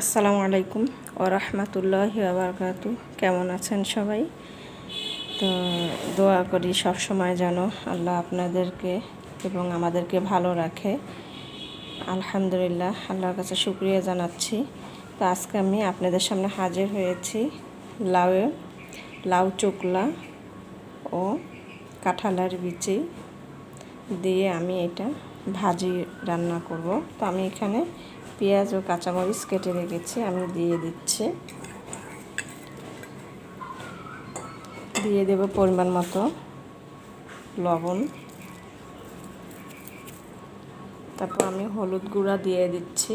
আসসালামু আলাইকুম ও রহমতুল্লাহি আবরকাতু কেমন আছেন সবাই? তো দোয়া করি সব সময় যেন আল্লাহ আপনাদেরকে এবং আমাদেরকে ভালো রাখে। আলহামদুলিল্লাহ, আল্লাহর কাছে শুক্রিয়া জানাচ্ছি। তো আজকে আমি আপনাদের সামনে হাজির হয়েছি লাউয়ে লাউ চোকলা ও কাঁঠালার বিচি দিয়ে আমি এটা ভাজি রান্না করব। তো আমি এখানে পেঁয়াজ ও কাঁচামরিচ কেটে রেখেছি, আমি দিয়ে দিচ্ছি। দিয়ে দেব পরিমাণ মতো লবণ। তারপর আমি হলুদ গুঁড়া দিয়ে দিচ্ছি।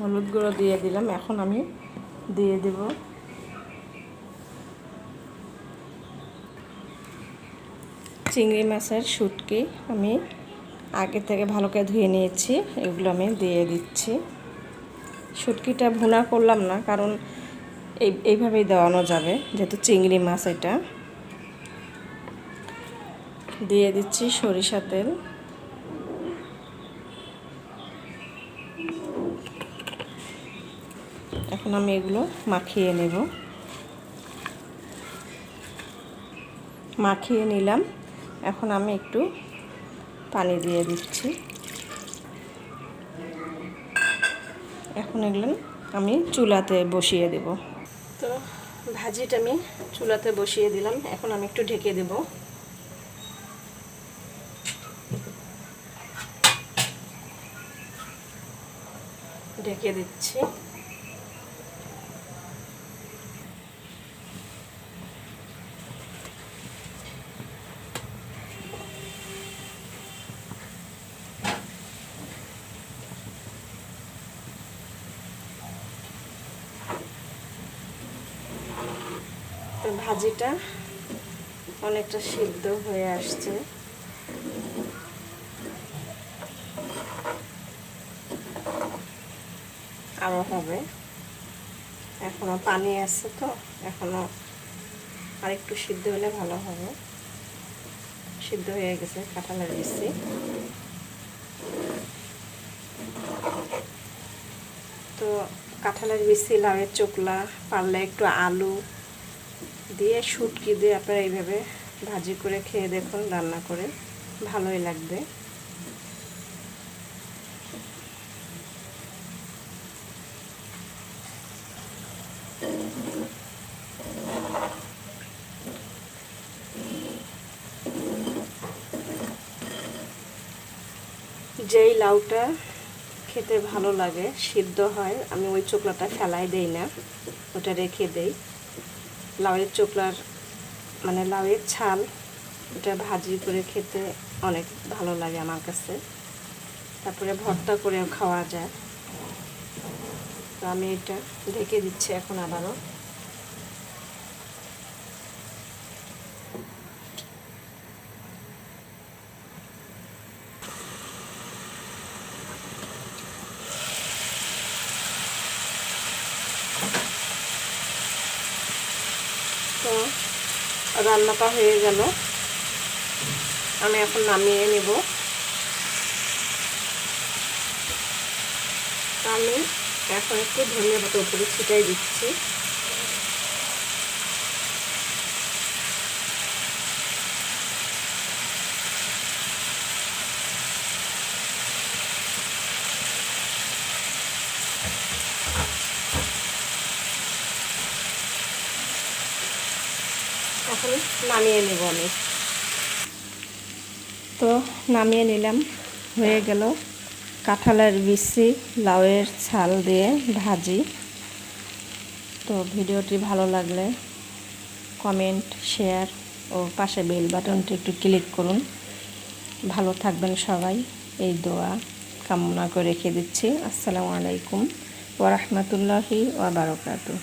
হলুদ গুঁড়ো দিয়ে দিলাম, এখন আমি দিয়ে দেব চিংড়ি মাছের শুটকি আমি আগে থেকে ভালো করে ধুয়ে নিয়েছি, এগুলো আমি দিয়ে দিচ্ছি। শুটকিটা ভুনা করলাম না, কারণ এই, এইভাবেই দেওয়ানো যাবে, যেহেতু চিংড়ি মাছ এটা। দিয়ে দিচ্ছি সরিষা তেল। এখন আমি এগুলো মাখিয়ে নেব। মাখিয়ে নিলাম। এখন আমি একটু পানি দিয়ে দিচ্ছি। এখন এগুলো আমি চুলাতে বসিয়ে দেব। তো ভাজিটা আমি চুলাতে বসিয়ে দিলাম। এখন আমি একটু ঢেকে দেব। ঢেকে দিচ্ছি। ভাজিটা অনেকটা সিদ্ধ হয়ে আসছে। আরও হবে। এখনও পানি আছে তো, এখনও আরেকটু সিদ্ধ হলে ভালো হবে। সিদ্ধ হয়ে গেছে কাঁঠালের বেশি তো কাঁঠালের বিচি লাউয়ের চোকলা, পারলে একটু আলু দিয়ে শুটকি দিয়ে আপনারা এইভাবে ভাজি করে খেয়ে দেখুন, রান্না করে। ভালোই লাগবে। যেই লাউটা খেতে ভালো লাগে, সিদ্ধ হয়, আমি ওই চোকলাটা ফেলাই দেই না, ওটা রেখে দেই। লাউয়ের চোকলার মানে লাউয়ের ছাল, এটা ভাজি করে খেতে অনেক ভালো লাগে আমার কাছে। তারপরে ভর্তা করেও খাওয়া যায়। তো আমি এটা ঢেকে দিচ্ছি এখন আবারও তো রান্নাটা হয়ে গেল। আমি এখন নামিয়ে নেব। আমি এখন একটু ধনিয়া পাতা উপরে ছিটাই দিচ্ছি। এখন নামিয়ে নেব আমি। তো নামিয়ে নিলাম, হয়ে গেল কাঁঠালের বিচি, লাউয়ের ছাল দিয়ে ভাজি। তো ভিডিওটি ভালো লাগলে কমেন্ট, শেয়ার ও পাশে বেল বাটনটি একটু ক্লিক করুন। ভালো থাকবেন সবাই, এই দোয়া কামনা করে রেখে দিচ্ছি। আসসালামু আলাইকুম ওরহমতুল্লাহি ওবরাকাতু